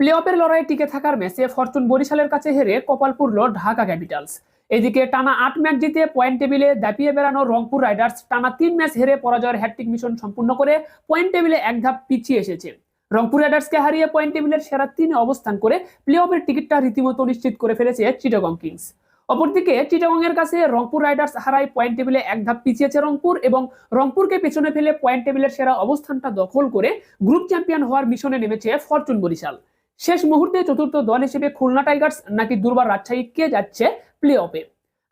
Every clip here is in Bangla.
প্লে অফের টিকে থাকার ম্যাচে ফরচুন বরিশালের কাছে হেরে কপাল পুরল ঢাকা ক্যাপিটালস। এদিকে টানা আট ম্যাচ জিতে পয়েন্ট টেবিলে দাপিয়ে বেড়ানো রংপুর রাইডার্স, টানা তিন ম্যাচ হেরে পরাজয়ের হ্যাট্রিক মিশন সম্পূর্ণ করে পয়েন্ট টেবিলে এক ধাপ পিছিয়ে এসেছে। রংপুর রাইডার্সকে হারিয়ে পয়েন্ট টেবিলের সেরা তিনে অবস্থান করে প্লে অফের টিকিটটা রীতিমতো নিশ্চিত করে ফেলেছে চিটাগং কিংস। অপরদিকে চিটাগং এর কাছে রংপুর রাইডার্স হারায় পয়েন্ট টেবিলে এক ধাপ পিছিয়েছে রংপুর এবং রংপুরকে পেছনে ফেলে পয়েন্ট টেবিলের সেরা অবস্থানটা দখল করে গ্রুপ চ্যাম্পিয়ন হওয়ার মিশনে নেমেছে ফরচুন বরিশাল। শেষ মুহূর্তে চতুর্থ দল হিসেবে খুলনা টাইগার্স নাকি দুর্বার রাজশাহী কে যাচ্ছে প্লে অফে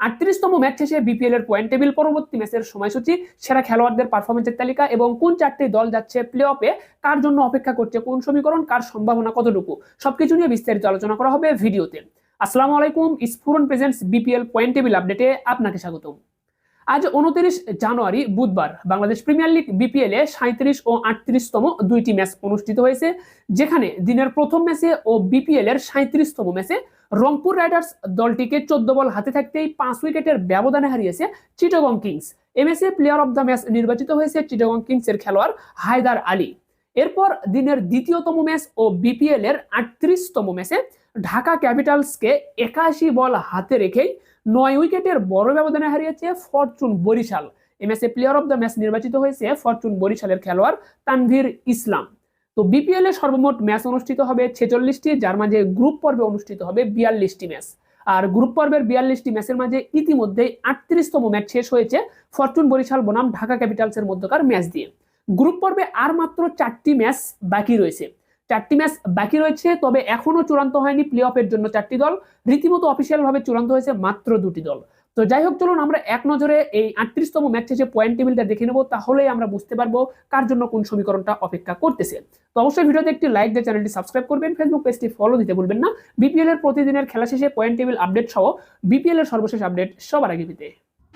আটত্রিশতম ম্যাচ শেষে বিপিএল এর পয়েন্ট টেবিল পরবর্তী ম্যাচের সময়সূচি, সেরা খেলোয়াড়দের পারফরমেন্সের তালিকা এবং কোন চারটি দল যাচ্ছে প্লে অফে কার জন্য অপেক্ষা করছে, কোন সমীকরণ, কার সম্ভাবনা কতটুকু? সবকিছু নিয়ে বিস্তারিত আলোচনা করা হবে ভিডিওতে। আসসালামু আলাইকুম Sphuran presents BPL point table আপডেটে আপনাকে স্বাগতম। আজ উনত্রিশ জানুয়ারি, বুধবার। বাংলাদেশ প্রিমিয়ার লিগ বিপিএল এ সাঁত্রিশ ও আটত্রিশতম দুইটি ম্যাচ অনুষ্ঠিত হয়েছে, যেখানে দিনের প্রথম ম্যাচে ও বিপিএল এর সাঁত্রিশতম ম্যাচে রংপুর রাইডার্স দলটিকে চোদ্দ বল হাতে থাকতেই পাঁচ উইকেটের ব্যবধানে হারিয়েছে Chittagong kings. MSA player of the match নির্বাচিত হয়েছে চিটাগং কিংসের খেলোয়াড় হায়দার আলী। এরপর দিনের দ্বিতীয়তম ম্যাচ ও বিপিএল এর আটত্রিশতম ম্যাচে ঢাকা ক্যাপিটালসকে একাশি বল হাতে রেখেই নয় উইকেটের বড় ব্যবধানে হারিয়েছে fortune Barishal. MSA player of the match নির্বাচিত হয়েছে ফরচুন বরিশালের খেলোয়াড় তানভীর ইসলাম। তো বিপিএল এ সর্বমোট ম্যাচ অনুষ্ঠিত হবে ছেচল্লিশটি, যার মাঝে গ্রুপ পর্বে অনুষ্ঠিত হবে বিয়াল্লিশটি ম্যাচ আর গ্রুপ পর্বের বিয়াল্লিশটি ম্যাচের মাঝে ইতিমধ্যেই আটত্রিশতম ম্যাচ শেষ হয়েছে ফরচুন বরিশাল বনাম ঢাকা ক্যাপিটালসের মধ্যকার ম্যাচ দিয়ে। গ্রুপ পর্বে আর মাত্র চারটি ম্যাচ বাকি রয়েছে। চারটি ম্যাচ বাকি রয়েছে, তবে এখনও চূড়ান্ত হয়নি প্লে অফের জন্য চারটি দল। রীতিমতো অফিসিয়াল ভাবে চূড়ান্ত হয়েছে মাত্র দুটি দল। তো যাই হোক, চলুন আমরা এক নজরে এই আটত্রিশতম ম্যাচ শেষে পয়েন্ট টেবিলটা দেখে নেব, তাহলেই আমরা বুঝতে পারব কার জন্য কোন সমীকরণটা অপেক্ষা করতেছে। তো অবশ্যই ভিডিওতে একটি লাইক দিয়ে চ্যানেলটি সাবস্ক্রাইব করবেন ফেসবুক পেজটি ফলো দিতে ভুলবেন না। বিপিএল এর প্রতিদিনের খেলা শেষে পয়েন্ট টেবিল আপডেট সহ বিপিএল এর সর্বশেষ আপডেট সবার আগে পেতে।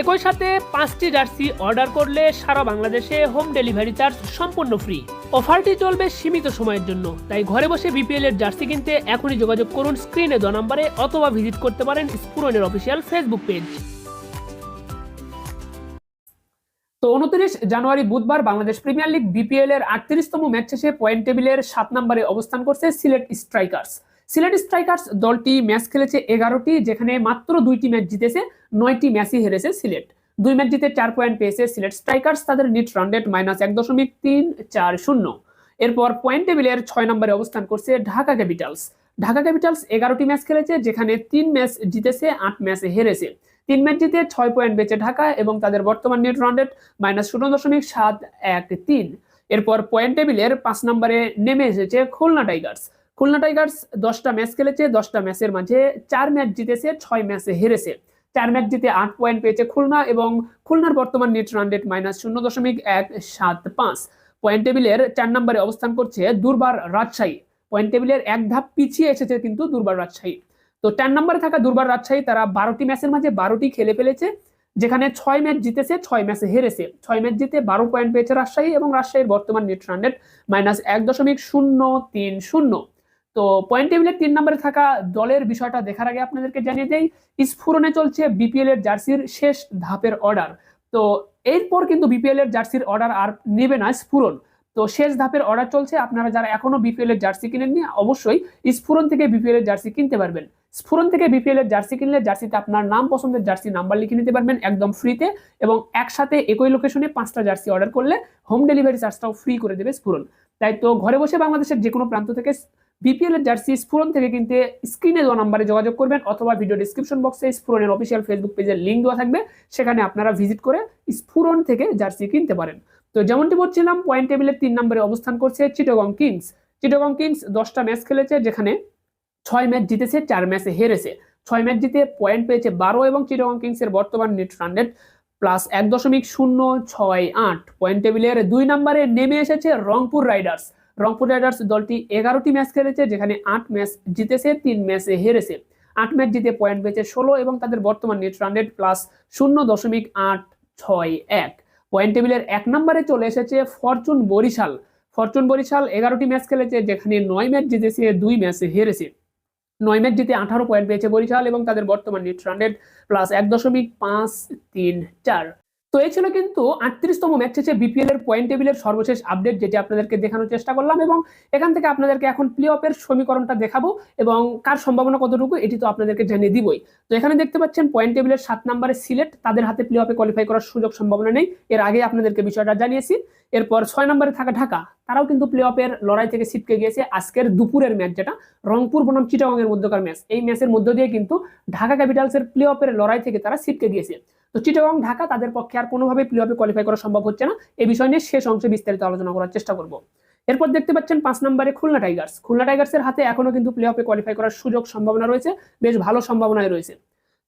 একই সাথে পাঁচটি জার্সি অর্ডার করলে সারা বাংলাদেশে হোম ডেলিভারি চার্জ সম্পূর্ণ ফ্রি। অফারটি চলবে সীমিত সময়ের জন্য, তাই ঘরে বসে বিপিএল এর জার্সি কিনতে এখনই যোগাযোগ করুন স্ক্রিনে দ নম্বরে অথবা ভিজিট করতে পারেন স্পুরনের অফিসিয়াল ফেসবুক পেজ তো উনত্রিশ জানুয়ারি বুধবার বাংলাদেশ প্রিমিয়ার লিগ বিপিএল এর আটত্রিশতম ম্যাচ শেষে পয়েন্ট টেবিলের সাত নম্বরে অবস্থান করছে সিলেট স্ট্রাইকার্স। সিলেট স্ট্রাইকার্স দলটি ম্যাচ খেলেছে এগারোটি, যেখানে মাত্র দুইটি ম্যাচ জিতেছে, নয়টি ম্যাচই হেরেছে সিলেট। দুই ম্যাচ জিতে চার পয়েন্ট পেয়েছে সিলেট স্ট্রাইকার্স, তাদের নিট রান রেট মাইনাস এক দশমিক তিন চার শূন্য। এরপর পয়েন্ট টেবিলের ছয় নম্বরে অবস্থান করছে ঢাকা ক্যাপিটালস। ঢাকা ক্যাপিটালস এগারোটি ম্যাচ খেলেছে, যেখানে তিন ম্যাচ জিতেছে, আট ম্যাচ হেরেছে। তিন ম্যাচ জিতে ছয় পয়েন্ট বেঁচে ঢাকা এবং তাদের বর্তমান নেট রান রেট মাইনাস শূন্য দশমিক সাত এক তিন। এরপর পয়েন্ট টেবিলের পাঁচ নম্বরে নেমে এসেছে খুলনা টাইগার্স। খুলনা টাইগার্স দশটা ম্যাচ খেলেছে, দশটা ম্যাচের মাঝে চার ম্যাচ জিতেছে, ছয় ম্যাচে হেরেছে। চার ম্যাচ জিতে আট পয়েন্ট পেয়েছে খুলনা এবং খুলনার বর্তমান নেট রান রেট মাইনাস শূন্য দশমিক এক সাত পাঁচ। পয়েন্ট টেবিলের চার নম্বরে অবস্থান করছে দুর্বার রাজশাহী। পয়েন্ট টেবিলের এক ধাপ পিছিয়ে এসেছে কিন্তু দুর্বার রাজশাহী। তো চার নম্বরে থাকা দুর্বার রাজশাহী তারা বারোটি ম্যাচের মাঝে বারোটি খেলে ফেলেছে, যেখানে ছয় ম্যাচ জিতেছে, ছয় ম্যাচে হেরেছে। ছয় ম্যাচ জিতে বারো পয়েন্ট পেয়েছে রাজশাহী এবং রাজশাহীর বর্তমান নেট রান রেট মাইনাস এক দশমিক শূন্য তিন শূন্য। তো পয়েন্ট টেবিলের তিন নম্বরে থাকা দলের বিষয়টা দেখার আগে আপনাদেরকে জানিয়ে দেই স্ফুরনে চলছে বিপিএল এর জার্সির শেষ ধাপের অর্ডার তো এরপর কিন্তু বিপিএল এর জার্সির অর্ডার আর নেবে না স্ফুরন তো শেষ ধাপের অর্ডার চলছে, আপনারা যারা এখনও বিপিএল এর জার্সি কিনেননি, অবশ্যই স্ফুরন থেকে বিপিএল এর জার্সি কিনতে পারবেন। স্ফুরন থেকে বিপিএল এর জার্সি কিনলে জার্সিতে আপনার নাম পছন্দের জার্সি নাম্বার লিখে নিতে পারবেন একদম ফ্রিতে এবং একসাথে একই লোকেশনে পাঁচটা জার্সি অর্ডার করলে হোম ডেলিভারি চার্জটাও ফ্রি করে দেবে স্ফুরন তাই তো ঘরে বসে বাংলাদেশের যে কোনো প্রান্ত থেকে বিপিএল এর জার্সি স্ফুরন থেকে কিনতে স্ক্রিনে দেওয়া নাম্বারে যোগাযোগ করবেন অথবা ভিডিও ডিসক্রিপশন বক্সে স্ফুরনের অফিসিয়াল ফেসবুক পেজের লিঙ্ক দেওয়া থাকবে, সেখানে আপনারা ভিজিট করে স্ফুরন থেকে জার্সি কিনতে পারেন। তো যেমনটি বলছিলাম পয়েন্ট টেবিলের তিন নম্বরে অবস্থান করছে চিটগং কিংস চিটগং কিংস দশটা ম্যাচ খেলেছে, যেখানে ছয় ম্যাচ জিতেছে, চার ম্যাচে হেরেছে। ছয় ম্যাচ জিতে পয়েন্ট পেয়েছে বারো এবং চিটগং কিংসের বর্তমান নেট রান রেট প্লাস এক দশমিক শূন্য ছয় আট। পয়েন্ট টেবিলের দুই নম্বরে নেমে এসেছে রংপুর রাইডার্স রংপুর রাইডার্স দলটি এগারোটি ম্যাচ খেলেছে, যেখানে আট ম্যাচ জিতেছে, তিন ম্যাচে হেরেছে। আট ম্যাচ জিতে পয়েন্ট পেয়েছে ষোলো এবং তাদের বর্তমান নেট রান রেট প্লাস শূন্য দশমিক আট ছয় এক। পয়েন্ট টেবিলের এক নম্বরে চলে এসেছে ফরচুন বরিশাল। ফরচুন বরিশাল এগারোটি ম্যাচ খেলেছে, যেখানে নয় ম্যাচ জিতেছে, দুই ম্যাচে হেরেছে। নয় ম্যাচ জিতে আঠারো পয়েন্ট পেয়েছে বরিশাল এবং তাদের বর্তমান নেট রানের প্লাস এক দশমিক পাঁচ তিন চার। তো এই ছিল কিন্তু আটত্রিশতম ম্যাচ শেষে বিপিএল এর পয়েন্ট টেবিলের সর্বশেষ আপডেট যেটি আপনাদেরকে দেখানোর চেষ্টা করলাম এবং এখান থেকে আপনাদেরকে এখন প্লে অফের সমীকরণটা দেখাবো এবং কার সম্ভাবনা কতটুকু এটি তো আপনাদেরকে জানিয়ে দিবই। তো এখানে দেখতে পাচ্ছেন পয়েন্ট টেবিলের সাত নম্বরে সিলেট, তাদের হাতে প্লে অফে কোয়ালিফাই করার সুযোগ সম্ভাবনা নেই। এর আগে আপনাদেরকে বিষয়টা জানিয়েছি। এরপর ছয় নম্বরে থাকা ঢাকা, তারাও কিন্তু প্লে অফের লড়াই থেকে ছিটকে গিয়েছে। আজকের দুপুরের ম্যাচ যেটা, রংপুর বনাম চিটাগং এর মধ্যকার ম্যাচ এই ম্যাচের মধ্য দিয়ে কিন্তু ঢাকা ক্যাপিটালসের প্লে অফের লড়াই থেকে তারা ছিটকে গিয়েছে। তো চিটাগং, ঢাকা, তাদের পক্ষে আর কোনোভাবে প্লে অফে কোয়ালিফাই করা সম্ভব হচ্ছে না। এই বিষয় নিয়ে শেষ অংশে বিস্তারিত আলোচনা করার চেষ্টা করব। এরপর দেখতে পাচ্ছেন পাঁচ নম্বরে খুলনা টাইগার্স। খুলনা টাইগার্সের হাতে এখনও কিন্তু প্লে অফে কোয়ালিফাই করার সুযোগ সম্ভাবনা রয়েছে, বেশ ভালো সম্ভাবনায় রয়েছে।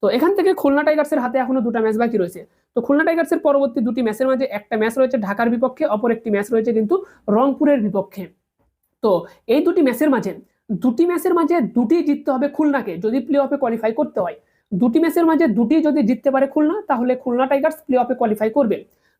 তো এখান থেকে খুলনা টাইগার্সের হাতে এখনও দুটা ম্যাচ বাকি রয়েছে। তো খুলনা টাইগার্সের পরবর্তী দুটি ম্যাচের মাঝে একটা ম্যাচ রয়েছে ঢাকার বিপক্ষে, অপর একটি ম্যাচ রয়েছে কিন্তু রংপুরের বিপক্ষে। তো এই দুটি ম্যাচের মাঝে, দুটি ম্যাচের মাঝে দুটি জিততে হবে খুলনাকে যদি প্লে অফে কোয়ালিফাই করতে হয়। দুটি ম্যাচের মাঝে দুটি যদি জিততে পারে খুলনা, তাহলে খুলনা টাইগার্স প্লে অফে কোয়ালিফাই করবে।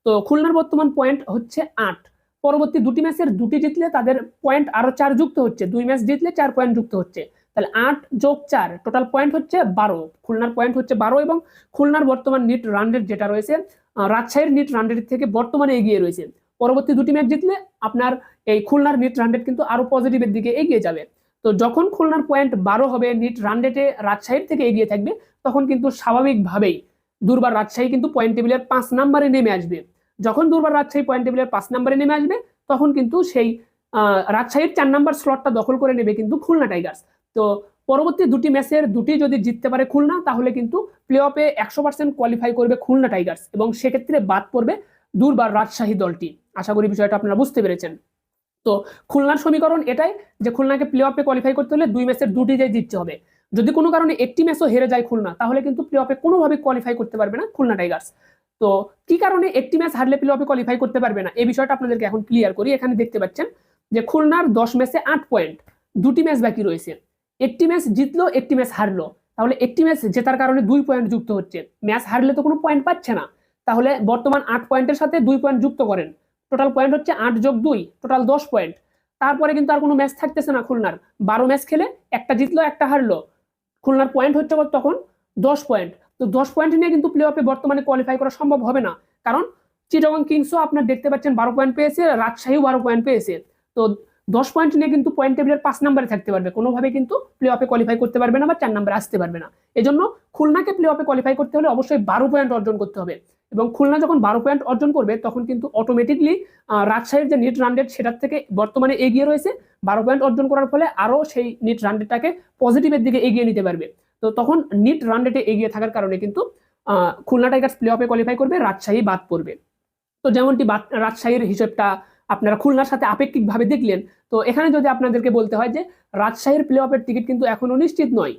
তো খুলনার বর্তমান পয়েন্ট হচ্ছে আট। পরবর্তী দুটি ম্যাচের দুটি জিতলে তাদের পয়েন্ট আরও চার যুক্ত হচ্ছে। দুই ম্যাচ জিতলে চার পয়েন্ট যুক্ত হচ্ছে। তাহলে আট যোগ চার টোটাল পয়েন্ট হচ্ছে বারো। খুলনার পয়েন্ট হচ্ছে বারো এবং খুলনার বর্তমান নিট রান রেট যেটা রয়েছে রাজশাহীর নিট রান রেট থেকে বর্তমানে এগিয়ে রয়েছে। পরবর্তী দুটি ম্যাচ জিতলে আপনার এই খুলনার নিট রান রেট কিন্তু আরও পজিটিভের দিকে এগিয়ে যাবে। তো যখন খুলনার পয়েন্ট বারো হবে নিট রান রেটে রাজশাহীর থেকে এগিয়ে থাকবে, তখন কিন্তু স্বাভাবিকভাবেই দুর্বার রাজশাহী কিন্তু পয়েন্ট টেবিলের পাঁচ নম্বরে নেমে আসবে। যখন দুর্বার রাজশাহী পয়েন্ট টেবিলের পাঁচ নম্বরে নেমে আসবে, তখন কিন্তু সেই রাজশাহীর চার নাম্বার স্লটটা দখল করে নেবে কিন্তু খুলনা টাইগার্স তো পরবর্তী দুটি ম্যাচের দুটি যদি জিততে পারে খুলনা, তাহলে কিন্তু প্লে অফে একশো পার্সেন্ট কোয়ালিফাই করবে খুলনা টাইগার্স এবং সেক্ষেত্রে বাদ পড়বে দুর্বার রাজশাহী দলটি। আশা করি বিষয়টা আপনারা বুঝতে পেরেছেন। তো খুলনার সমীকরণ এটাই যে খুলনাকে প্লে অফে কোয়ালিফাই করতে হলে দুই ম্যাচের দুটি যাই জিততে হবে। যদি কোনো কারণে একটি ম্যাচও হেরে যায় খুলনা, তাহলে কিন্তু প্লে অফে কোনোভাবে কোয়ালিফাই করতে পারবে না খুলনা টাইগার্স তো কি কারণে একটি ম্যাচ হারলে প্লে অফে কোয়ালিফাই করতে পারবে না, এই বিষয়টা আপনাদেরকে এখন ক্লিয়ার করি। এখানে দেখতে পাচ্ছেন যে খুলনার দশ ম্যাচে আট পয়েন্ট দুটি ম্যাচ বাকি রয়েছে। একটি ম্যাচ জিতলো, একটি ম্যাচ হারলো। তাহলে একটি ম্যাচ জেতার কারণে দুই পয়েন্ট যুক্ত হচ্ছে। ম্যাচ হারলে তো কোনো পয়েন্ট পাচ্ছে না। তাহলে বর্তমান আট পয়েন্টের সাথে দুই পয়েন্ট যুক্ত করেন। টোটাল পয়েন্ট হচ্ছে আট যোগ দুই টোটাল দশ পয়েন্ট তারপরে কিন্তু আর কোনো ম্যাচ থাকতেছে না খুলনার। বারো ম্যাচ খেলে একটা জিতলো, একটা হারলো। খুলনার পয়েন্ট হচ্ছে তখন? দশ পয়েন্ট তো দশ পয়েন্ট নিয়ে কিন্তু প্লে অফে বর্তমানে কোয়ালিফাই করা সম্ভব হবে না। কারণ চিটাগং কিংসও আপনার দেখতে পাচ্ছেন বারো পয়েন্ট পেয়েছে, রাজশাহীও বারো পয়েন্ট পেয়েছে। তো দশ পয়েন্ট নিয়ে কিন্তু পয়েন্ট টেবিলের পাঁচ নাম্বারে থাকতে পারবে। কোনোভাবে কিন্তু প্লে অফে কোয়ালিফাই করতে পারবে না বা চার নাম্বারে আসতে পারবে না। এজন্য খুলনাকে প্লে অফে কোয়ালিফাই করতে হলে অবশ্যই বারো পয়েন্ট অর্জন করতে হবে। এবং খুলনা যখন বারো পয়েন্ট অর্জন করবে, তখন কিন্তু অটোমেটিকলি রাজশাহীর যে নিট রান রেট সেটার থেকে বর্তমানে এগিয়ে রয়েছে। বারো পয়েন্ট অর্জন করার ফলে আরও সেই নিট রান রেটটাকে পজিটিভের দিকে এগিয়ে নিতে পারবে। তো তখন নিট রান রেটে এগিয়ে থাকার কারণে কিন্তু খুলনা টাইগার্স প্লে অফে কোয়ালিফাই করবে, রাজশাহী বাদ পড়বে। তো যেমনটি রাজশাহীর হিসেবটা আপনারা খুলনার সাথে আপেক্ষিকভাবে দেখলেন। তো এখানে যদি আপনাদেরকে বলতে হয় যে, রাজশাহীর প্লে অফের টিকিট কিন্তু এখনও নিশ্চিত নয়।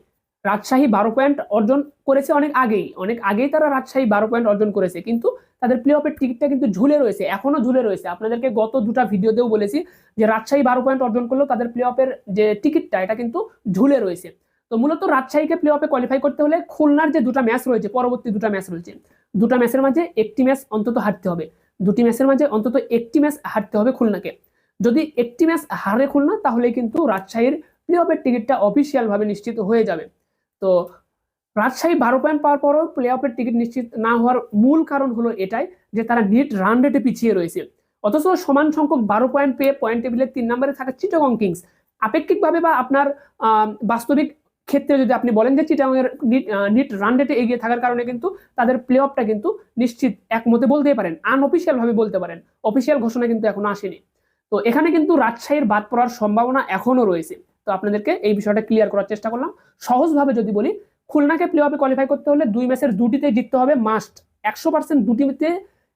রাজশাহী বারো পয়েন্ট অর্জন করেছে অনেক আগেই। অনেক আগেই তারা রাজশাহী বারো পয়েন্ট অর্জন করেছে। কিন্তু তাদের প্লে অফের টিকিটটা কিন্তু ঝুলে রয়েছে, এখনও ঝুলে রয়েছে। আপনাদেরকে গত দুটা ভিডিওতেও বলেছি যে, রাজশাহী বারো পয়েন্ট অর্জন করলেও তাদের প্লে অফের যে টিকিটটা এটা কিন্তু ঝুলে রয়েছে। তো মূলত রাজশাহীকে প্লে অফে কোয়ালিফাই করতে হলে খুলনার যে দুটো ম্যাচ রয়েছে, পরবর্তী দুটো ম্যাচ রয়েছে, দুটো ম্যাচের মাঝে একটি ম্যাচ অন্তত হারতে হবে। দুটি ম্যাচের মাঝে অন্তত একটি ম্যাচ হারতে হবে খুলনাকে। যদি একটি ম্যাচ হারে খুলনা তাহলে কিন্তু রাজশাহীর প্লে অফের টিকিটটা অফিসিয়াল ভাবে নিশ্চিত হয়ে যাবে। তো রাজশাহী বারো পয়েন্ট পাওয়ার পরও প্লে অফের টিকিট নিশ্চিত না হওয়ার মূল কারণ হলো এটাই যে তারা নেট রান রেটে পিছিয়ে রয়েছে। অথচ সমান সংখ্যক বারো পয়েন্ট পেয়ে পয়েন্ট টেবিলের তিন নম্বরে থাকা চিটাগং কিংস, আপেক্ষিকভাবে বা আপনার বাস্তবিক ক্ষেত্রে যদি আপনি বলেন যে চিটাগংয়ের নিট রান রেটে এগিয়ে থাকার কারণে কিন্তু তাদের প্লে অফটা কিন্তু নিশ্চিত একমতে বলতেই পারেন আনঅফিসিয়াল ভাবে বলতে পারেন। অফিসিয়াল ঘোষণা কিন্তু এখনও আসেনি। তো এখানে কিন্তু রাজশাহীর বাদ পড়ার সম্ভাবনা এখনও রয়েছে। তো আপনাদেরকে এই বিষয়টা ক্লিয়ার করার চেষ্টা করলাম। সহজভাবে যদি বলি, খুলনাকে প্লে অফে কোয়ালিফাই করতে হলে দুই ম্যাচের দুটিতে জিততে হবে মাস্ট একশো পার্সেন্ট দুটিতে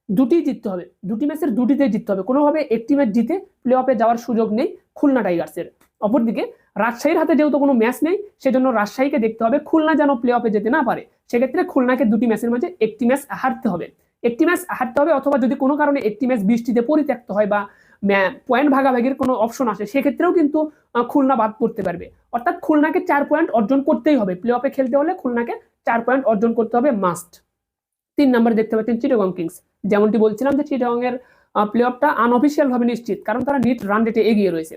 দুটি জিততে হবে। দুটি ম্যাচের দুটিতে জিততে হবে। কোনোভাবে একটি ম্যাচ জিতে প্লে অফে যাওয়ার সুযোগ নেই খুলনা টাইগার্সের অপরদিকে রাজশাহীর হাতে যেহেতু কোনো ম্যাচ নেই, সেজন্য রাজশাহীকে দেখতে হবে খুলনা যেন প্লে অফে যেতে না পারে। সেক্ষেত্রে খুলনাকে দুটি ম্যাচের মাঝে একটি ম্যাচ হারতে হবে। একটি ম্যাচ হারতে হবে অথবা যদি কোনো কারণে একটি ম্যাচ বৃষ্টিতে পরিত্যক্ত হয় বা পয়েন্ট ভাগাভাগির কোনো অপশন আসে, সেক্ষেত্রেও কিন্তু খুলনা বাদ পড়তে পারবে। অর্থাৎ খুলনাকে চার পয়েন্ট অর্জন করতেই হবে। প্লে অফে খেলতে হলে খুলনাকে চার পয়েন্ট অর্জন করতে হবে মাস্ট তিন নম্বরে দেখতে পাচ্ছেন চিটাগং কিংস যেমনটি বলছিলাম যে চিটাগং এর প্লে অফটা আনঅফিসিয়াল ভাবে নিশ্চিত, কারণ তারা নিট রান রেটে এগিয়ে রয়েছে।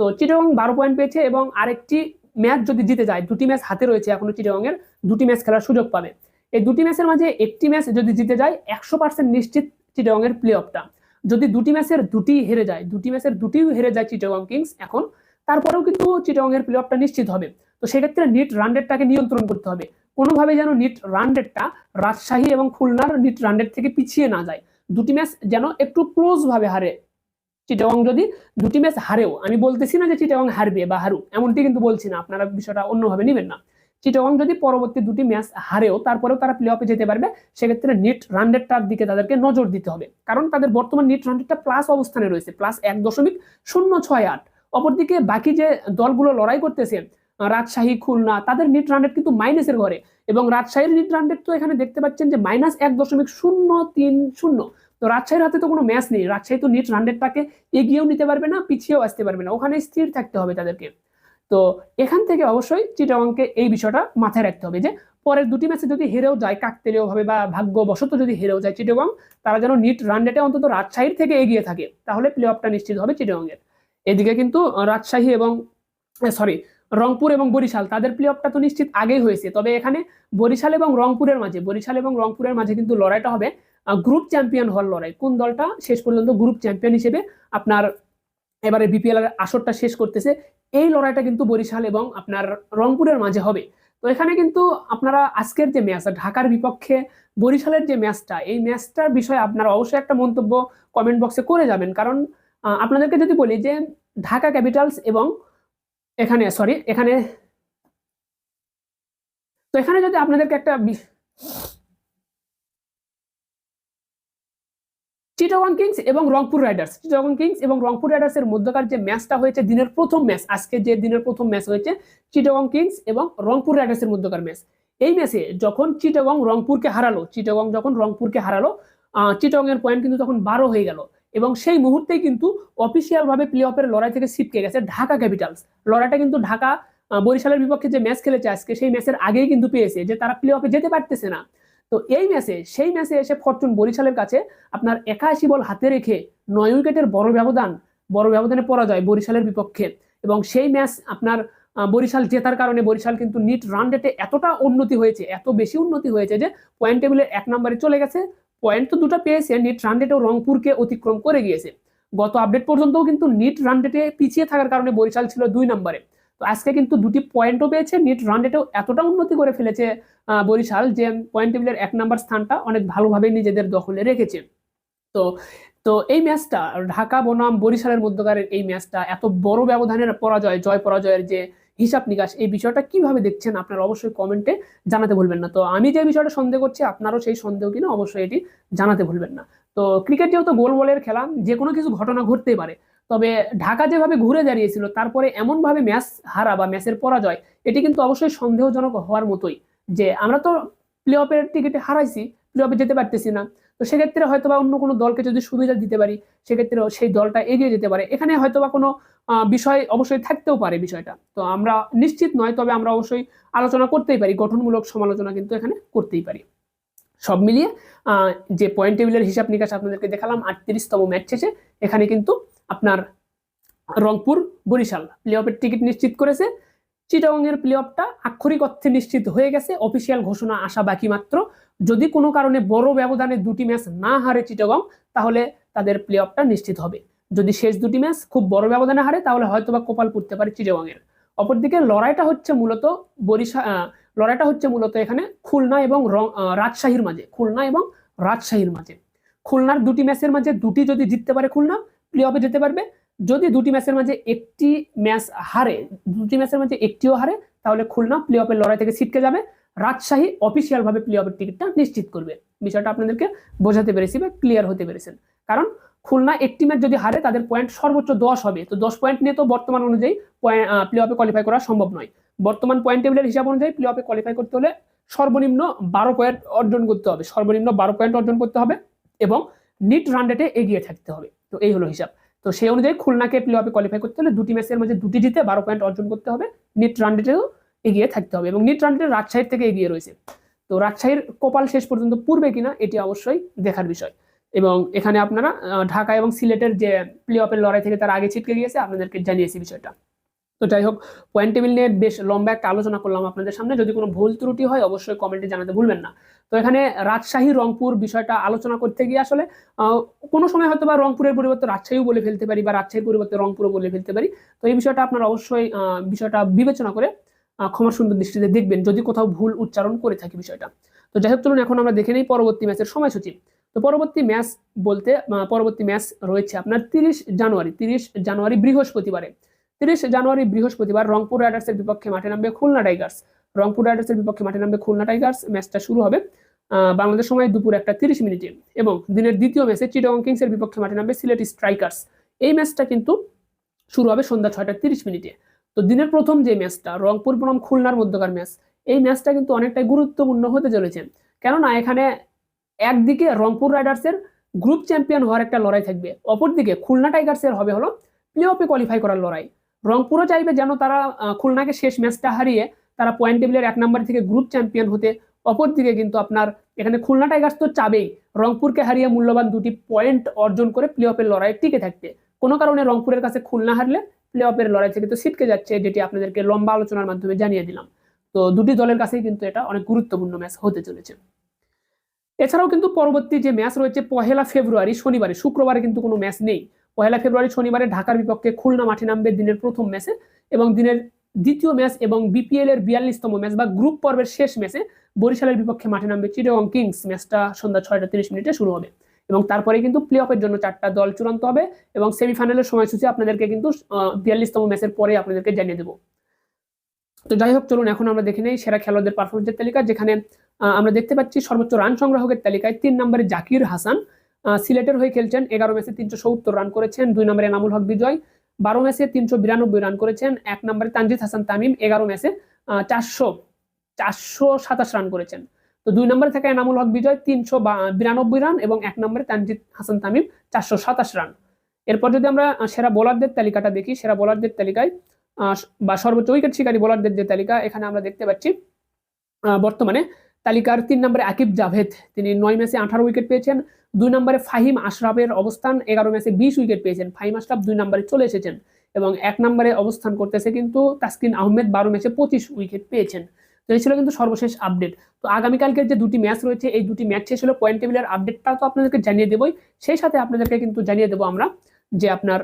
তো চিটাগং বারো পয়েন্ট পেয়েছে এবং আরেকটি ম্যাচ যদি জিতে যায়, দুটি ম্যাচ হাতে রয়েছে এখনও চিটাগং এর দুটি ম্যাচ খেলার সুযোগ পাবে। এই দুটি ম্যাচের মাঝে একটি ম্যাচ যদি জিতে যায়, একশো পার্সেন্ট নিশ্চিত চিটাগং এর প্লে অফটা যদি দুটি ম্যাচের দুটি হেরে যায়, দুটি ম্যাচের দুটিও হেরে যায় চিটাগং কিংস এখন, তারপরেও কিন্তু চিটাগং এর প্লে অফটা নিশ্চিত হবে। তো সেক্ষেত্রে নিট রান রেটটাকে নিয়ন্ত্রণ করতে হবে। কোনোভাবে যেন নিট রান রেটটা রাজশাহী এবং খুলনার নিট রান রেট থেকে পিছিয়ে না যায়। দুটি ম্যাচ যেন একটু ক্লোজ ভাবে হারে চিটাগং যদি দুটি ম্যাচ হারেও, আমি বলতেছি না যে চিটাগং হারবে বা হারুক, এমনটি কিন্তু বলছি না, আপনারা বিষয়টা অন্যভাবে নেবেন না। চিটাগং যদি পরবর্তী দুটি ম্যাচ হারেও, তারপরেও তারা প্লে অফে যেতে পারবে, সেক্ষেত্রে নেট রান রেটটার দিকে তাদেরকে নজর দিতে হবে। কারণ তাদের বর্তমান নেট রান রেটটা প্লাস অবস্থানে রয়েছে প্লাস এক দশমিক শূন্য ছয় আট। অপরদিকে বাকি যে দলগুলো লড়াই করতেছে রাজশাহী, খুলনা, তাদের নিট রান রেট কিন্তু মাইনাসের ঘরে। এবং রাজশাহীর নিট রান রেট তো এখানে দেখতে পাচ্ছেন যে মাইনাস এক দশমিক শূন্য তিন শূন্য। তো রাজশাহীর হাতে তো কোনো ম্যাচ নেই। রাজশাহী তো নিট রান রেটটাকে এগিয়েও নিতে পারবে না, পিছিয়েও আসতে পারবে না। ওখানে স্থির থাকতে হবে তাদেরকে। তো এখান থেকে অবশ্যই চিটাগংকে এই বিষয়টা মাথায় রাখতে হবে যে, পরের দুটি ম্যাচে যদি হেরেও যায় কাকতেলেও ভাবে বা ভাগ্যবশত যদি হেরেও যায় চিটাগং, তারা যেন নিট রান রেটে অন্তত রাজশাহীর থেকে এগিয়ে থাকে, তাহলে প্লে অফটা নিশ্চিত হবে চিটাগংয়ের। এদিকে কিন্তু রাজশাহী এবং সরি রংপুর এবং বরিশাল, তাদের প্লে অফটা তো নিশ্চিত আগেই হয়েছে। তবে এখানে বরিশাল এবং রংপুরের মাঝে, বরিশাল এবং রংপুরের মাঝে কিন্তু লড়াইটা হবে। গ্রুপ চ্যাম্পিয়ন হওয়ার লড়াই। কোন দলটা? শেষ পর্যন্ত গ্রুপ চ্যাম্পিয়ন হিসেবে আপনার এবারে বিপিএল এর আসরটা শেষ করতেছে। এই লড়াইটা কিন্তু বরিশাল এবং আপনার রংপুরের মাঝে হবে। তো এখানে কিন্তু আপনারা আজকের যে ম্যাচ ঢাকার বিপক্ষে বরিশালের যে ম্যাচটা এই ম্যাচটার বিষয়ে আপনারা অবশ্যই একটা মন্তব্য কমেন্ট বক্সে করে যাবেন। কারণ আপনাদেরকে যদি বলি যে ঢাকা ক্যাপিটালস এবং এখানে সরি এখানে তো এখানে যদি আপনাদেরকে একটা চিটাগং কিংস এবং রংপুর রাইডার্স চিটাগং কিংস এবং রংপুর রাইডার্স এর মধ্যকার যে ম্যাচটা হয়েছে, দিনের প্রথম ম্যাচ, আজকে যে দিনের প্রথম ম্যাচ হয়েছে চিটাগং কিংস এবং রংপুর রাইডার্স এর মধ্যকার ম্যাচ। এই ম্যাচে যখন চিটাগং রংপুরকে হারালো চিটাগং যখন রংপুরকে হারালো চিটাগং এর পয়েন্ট কিন্তু তখন বারো হয়ে গেল। এবং সেই মুহূর্তেই কিন্তু অফিসিয়াল ভাবে প্লে অফের লড়াই থেকে ছিটকে গেছে ঢাকা ক্যাপিটালস লড়াইটা কিন্তু ঢাকা বরিশালের বিপক্ষে যে ম্যাচ খেলেছে আজকে, সেই ম্যাচের আগেই কিন্তু পেয়েছে যে তারা প্লে অফে যেতে পারতেছে না। তো এই ম্যাচে সেই ম্যাচে এসে ফরচুন বরিশালের কাছে আপনার একাশি বল হাতে রেখে নয় উইকেটের বড় ব্যবধান, বড় ব্যবধানে পরাজয় বরিশালের বিপক্ষে এবং সেই ম্যাচ আপনার বরিশাল জেতার কারণে বরিশাল কিন্তু নিট রান রেটে এতটা উন্নতি হয়েছে, এত বেশি উন্নতি হয়েছে যে পয়েন্ট টেবিলের এক নম্বরে চলে গেছে। পয়েন্ট তো দুটো পেয়েছে নিট রান রেটেও রংপুরকে অতিক্রম করে গিয়েছে। গত আপডেট পর্যন্তও কিন্তু নিট রান রেটে পিছিয়ে থাকার কারণে বরিশাল ছিল দুই নম্বরে তো আজকে কিন্তু দুটি পয়েন্টও পেয়েছে নিট রান রেটেও এতটা উন্নতি করে ফেলেছে বরিশাল যে পয়েন্ট টেবিলের এক নম্বর স্থানটা অনেক ভালোভাবে নিজেদের দখলে রেখেছে। তো তো এই ম্যাচটা ঢাকা, বনাম, বরিশালের মধ্যকার এই ম্যাচটা এত বড় ব্যবধানের পরাজয়, জয় পরাজয়ের যে হিসাব নিকাশ, এই বিষয়টা কীভাবে দেখছেন আপনারা অবশ্যই কমেন্টে জানাতে ভুলবেন না। তো আমি যে বিষয়টা সন্দেহ করছি, আপনারও সেই সন্দেহ কিনা অবশ্যই এটি জানাতে ভুলবেন না। তো ক্রিকেট যেহেতু গোল বলের খেলা, যে কোনো কিছু ঘটনা ঘটতেই পারে। তবে ঢাকা যেভাবে ঘুরে দাঁড়িয়েছিল, তারপরে এমনভাবে ম্যাচ হারা বা ম্যাচের পরাজয়, এটি কিন্তু অবশ্যই সন্দেহজনক হওয়ার মতোই যে আমরা তো প্লে অফের টিকিটে হারাইছি প্লে অফে যেতে পারতেছি না। তো সেক্ষেত্রে হয়তো বা অন্য কোনো দলকে যদি সুবিধা দিতে পারি সেক্ষেত্রে সেই দলটা এগিয়ে যেতে পারে। এখানে হয়তো বা কোনো বিষয় অবশ্যই থাকতেও পারে বিষয়টা। তো আমরা নিশ্চিত নয়, তবে আমরা অবশ্যই আলোচনা করতেই পারি, গঠনমূলক সমালোচনা কিন্তু এখানে করতেই পারি। সব মিলিয়ে যে পয়েন্ট টেবিলের হিসাব নিকাশ আপনাদেরকে দেখালাম, আটত্রিশতম ম্যাচ শেষে, এখানে কিন্তু আপনার রংপুর, বরিশাল। প্লে অফের টিকিট নিশ্চিত করেছে। চিটাগং এর প্লে অফটা আক্ষরিক অর্থে নিশ্চিত হয়ে গেছে। অফিসিয়াল ঘোষণা আসা বাকি মাত্র। যদি কোনো কারণে বড় ব্যবধানে দুটি ম্যাচ না হারে চিটাগং তাহলে তাদের প্লে অফটা নিশ্চিত হবে। যদি শেষ দুটি ম্যাচ খুব বড় ব্যবধানে হারে, তাহলে হয়তো বা কপাল পড়তে পারে চিটাগং এর অপরদিকে লড়াইটা হচ্ছে মূলত বরিশাল লড়াইটা হচ্ছে মূলত এখানে খুলনা এবং রাজশাহীর মাঝে। খুলনা এবং রাজশাহীর মাঝে। খুলনার দুটি ম্যাচের মাঝে দুটি যদি জিততে পারে খুলনা প্লে অফে যেতে পারবে। যদি দুটি ম্যাচের মাঝে একটি ম্যাচ হারে, দুটি ম্যাচের মাঝে একটিও হারে, তাহলে খুলনা প্লে অফের লড়াই থেকে ছিটকে যাবে। রাজশাহী অফিসিয়াল ভাবে প্লে অফের টিকিটটা নিশ্চিত করবে। বিষয়টা আপনাদেরকে বোঝাতে পেরেছি বা ক্লিয়ার হতে পেরেছেন। কারণ খুলনা একটি ম্যাচ যদি হারে, তাদের পয়েন্ট সর্বোচ্চ দশ হবে। তো দশ পয়েন্ট নিয়ে তো বর্তমান অনুযায়ী প্লে অফে কোয়ালিফাই করা সম্ভব নয়। বর্তমান পয়েন্ট টেবিলের হিসাব অনুযায়ী প্লে অফে কোয়ালিফাই করতে হলে সর্বনিম্ন বারো পয়েন্ট অর্জন করতে হবে। সর্বনিম্ন বারো পয়েন্ট অর্জন করতে হবে এবং নিট রান রেটে এগিয়ে থাকতে হবে। তো এই হলো হিসাব। তো সেই অনুযায়ী খুলনাকে প্লে অফে কোয়ালিফাই করতে হলে দুটি ম্যাচের মধ্যে দুটি জিতে বারো পয়েন্ট অর্জন করতে হবে। নিট রান রেটেও এগিয়ে থাকতে হবে এবং নিট রান রেটে রাজশাহীর থেকে এগিয়ে রয়েছে। তো রাজশাহীর কপাল শেষ পর্যন্ত পূর্বে কিনা এটি অবশ্যই দেখার বিষয়। এবং এখানে আপনারা ঢাকা এবং সিলেটের যে প্লে অফের লড়াই থেকে তারা আগে ছিটকে গিয়েছে, আপনাদেরকে জানিয়েছি বিষয়টা। তো যাই হোক পয়েন্ট টেবিল নিয়ে বেশ লম্বা একটা আলোচনা করলাম আপনাদের সামনে। যদি কোনো ভুল ত্রুটি হয়, অবশ্যই কমেন্টে জানাতে ভুলবেন না। তো এখানে রাজশাহী, রংপুর বিষয়টা আলোচনা করতে গিয়ে আসলে কোনো সময় হয়তো বা রংপুরের পরিবর্তে রাজশাহীও বলে ফেলতে পারি বা রাজশাহীর পরিবর্তে রংপুরও বলে ফেলতে পারি। তো এই বিষয়টা আপনারা অবশ্যই বিষয়টা বিবেচনা করে ক্ষমা সুন্দর দৃষ্টিতে দেখবেন, যদি কোথাও ভুল উচ্চারণ করে থাকি বিষয়টা। তো যাই হোক, চলুন এখন আমরা দেখে নেই পরবর্তী ম্যাচের সময়সূচি। তো পরবর্তী ম্যাচ বলতে পরবর্তী ম্যাচ রয়েছে আপনার তিরিশ জানুয়ারি তিরিশ জানুয়ারি বৃহস্পতিবারে। তিরিশ জানুয়ারি বৃহস্পতিবার রংপুর রাইডার্সের বিপক্ষে মাঠে নামবে খুলনা টাইগার্স। রংপুর রাইডার্সের বিপক্ষে মাঠে নামবে খুলনা টাইগার্স। ম্যাচটা শুরু হবে বাংলাদেশ সময় দুপুর একটা তিরিশ মিনিটে এবং দিনের দ্বিতীয় ম্যাচে চিটাগং কিংসের বিপক্ষে মাঠে নামবে সিলেট স্ট্রাইকার্স। এই ম্যাচটা কিন্তু শুরু হবে সন্ধ্যা ছয়টা তিরিশ মিনিটে। তো দিনের প্রথম যে ম্যাচটা, রংপুর বনাম খুলনার মধ্যকার ম্যাচ, এই ম্যাচটা কিন্তু অনেকটাই গুরুত্বপূর্ণ হতে চলেছে। কেননা এখানে একদিকে রংপুর রাইডার্সের গ্রুপ চ্যাম্পিয়ন হওয়ার একটা লড়াই থাকবে, অপরদিকে খুলনা টাইগার্সের হবে হলো প্লে অফে কোয়ালিফাই করার লড়াই। রংপুরও চাইবে যেন তারা খুলনাকে শেষ ম্যাচটা হারিয়ে তারা পয়েন্ট টেবিলের এক নম্বর থেকে গ্রুপ চ্যাম্পিয়ন হতে অপরদিকে কিন্তু আপনার এখানে খুলনা টাইগার্স তো চাবেই। রংপুরকে হারিয়ে মূল্যবান দুটি পয়েন্ট অর্জন করে প্লে অফের লড়াই টিকে থাকতে কোনো কারণে রংপুরের কাছে খুলনা হারলে প্লে অফের লড়াই থেকে তো ছিটকে যাচ্ছে, যেটি আপনাদেরকে লম্বা আলোচনার মাধ্যমে জানিয়ে দিলাম। তো দুটি দলের কাছেই কিন্তু এটা অনেক গুরুত্বপূর্ণ ম্যাচ হতে চলেছে। এছাড়াও কিন্তু পরবর্তী যে ম্যাচ রয়েছে, পহেলা ফেব্রুয়ারি, শনিবারে, শুক্রবারে কিন্তু কোনো ম্যাচ নেই। পহেলা ফেব্রুয়ারি শনিবারে ঢাকার বিপক্ষে খুলনা মাঠে নামবে দিনের প্রথম ম্যাচে এবং দিনের দ্বিতীয় ম্যাচ এবং বিপিএল এর বিয়াল্লিশতম ম্যাচ বা গ্রুপ পর্বের শেষ ম্যাচে বরিশালের বিপক্ষে মাঠে নামবে চিটাগং কিংস। ম্যাচটা সন্ধ্যা ছয়টা তিরিশ মিনিটে শুরু হবে। এবং তারপরে কিন্তু প্লে অফের জন্য চারটা দল চূড়ান্ত হবে এবং সেমিফাইনালের সময়সূচি আপনাদেরকে কিন্তু বিয়াল্লিশতম ম্যাচের পরে আপনাদেরকে জানিয়ে দেবো। তো যাই হোক, চলুন এখন আমরা দেখে নেই সেরা খেলোয়াড়দের পারফরমেন্সের তালিকা, যেখানে আমরা দেখতে পাচ্ছি সর্বোচ্চ রান সংগ্রাহকের তালিকায় তিন নম্বরে জাকির হাসান সিলেটের হয়ে খেলছেন এগারো ম্যাচে তিনশো সত্তর রান করেছেন, দুই নম্বরে এনামুল হক বিজয়, বারো ম্যাচে তিনশো বিরানব্বই রান করেছেন, এক নম্বরে তানজিদ হাসান তামিম, এগারো ম্যাচে চারশো চারশো সাতাশ রান করেছেন। তো দুই নম্বরে থাকে এনামুল হক বিজয় তিনশো বিরানব্বই রান এবং এক নম্বরে তানজিদ হাসান তামিম চারশো সাতাশ রান। এরপর যদি আমরা সেরা বোলারদের তালিকাটা দেখি, সেরা বোলারদের তালিকায় বা সর্বোচ্চ উইকেট শিকারী বোলারদের যে তালিকা, এখানে আমরা দেখতে পাচ্ছি বর্তমানে তালিকার তিন নম্বরে আকিব জাভেদ। তিনি নয় ম্যাচে আঠারো উইকেট পেয়েছেন। দুই নম্বরে ফাহিম আশরাফের অবস্থান, এগারো ম্যাচে বিশ উইকেট পেয়েছেন। ফাহিম আশরাফ দুই নম্বরে চলে এসেছেন এবং এক নম্বরে অবস্থান করতেছে কিন্তু তাসকিন আহমেদ বারো ম্যাচে পঁচিশ উইকেট পেয়েছেন। তো এই ছিল কিন্তু সর্বশেষ আপডেট। তো আগামীকালকের যে দুটি ম্যাচ রয়েছে, এই দুটি ম্যাচ শেষ হলো পয়েন্ট টেবিলের আপডেটটা তো আপনাদেরকে জানিয়ে দেবই। সেই সাথে আপনাদেরকে কিন্তু জানিয়ে দেবো আমরা যে আপনার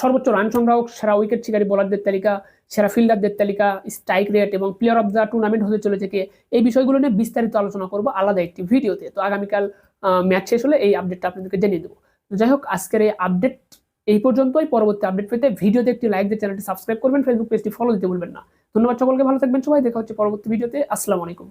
সর্বোচ্চ রান সংগ্রাহক, সেরা উইকেট শিকারী বোলারদের তালিকা সেরা ফিল্ডারদের তালিকা স্ট্রাইক রেট এবং প্লেয়ার অফ দ্য টুর্নামেন্ট হতে চলেছে কে, এই বিষয়গুলো নিয়ে বিস্তারিত আলোচনা করব আলাদা একটি ভিডিওতে। তো আগামীকাল ম্যাচ শেষ হলে এই আপডেটটা আপনাদেরকে জানিয়ে দেবো। যাই হোক, আজকের এই আপডেট এই পর্যন্তই। পরবর্তী আপডেট পেতে ভিডিওতে একটি লাইক দিয়ে চ্যানেলটি সাবস্ক্রাইব করবেন ফেসবুক পেজটি ফলো দিতে ভুলবেন না। ধন্যবাদ সকলকে, ভালো থাকবেন সবাই, দেখা হচ্ছে পরবর্তী ভিডিওতে, আসসালামু আলাইকুম।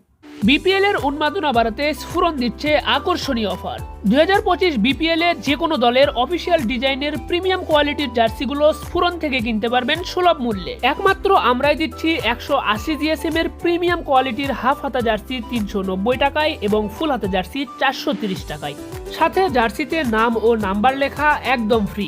বিপিএল এর উন্মাদনা বাড়াতে স্ফুরন দিচ্ছে আকর্ষণীয় অফার। দুই হাজার পঁচিশ বিপিএল এর যে কোনো দলের অফিসিয়াল ডিজাইনের প্রিমিয়াম কোয়ালিটির জার্সিগুলো স্ফুরন থেকে কিনতে পারবেন সুলভ মূল্যে। একমাত্র আমরাই দিচ্ছি একশো আশি জিএসএম এর প্রিমিয়াম কোয়ালিটির হাফ হাতা জার্সি তিনশো নব্বই টাকায় এবং ফুল হাতা জার্সি চারশো তিরিশ টাকায়। সাথে জার্সিতে নাম ও নাম্বার লেখা একদম ফ্রি।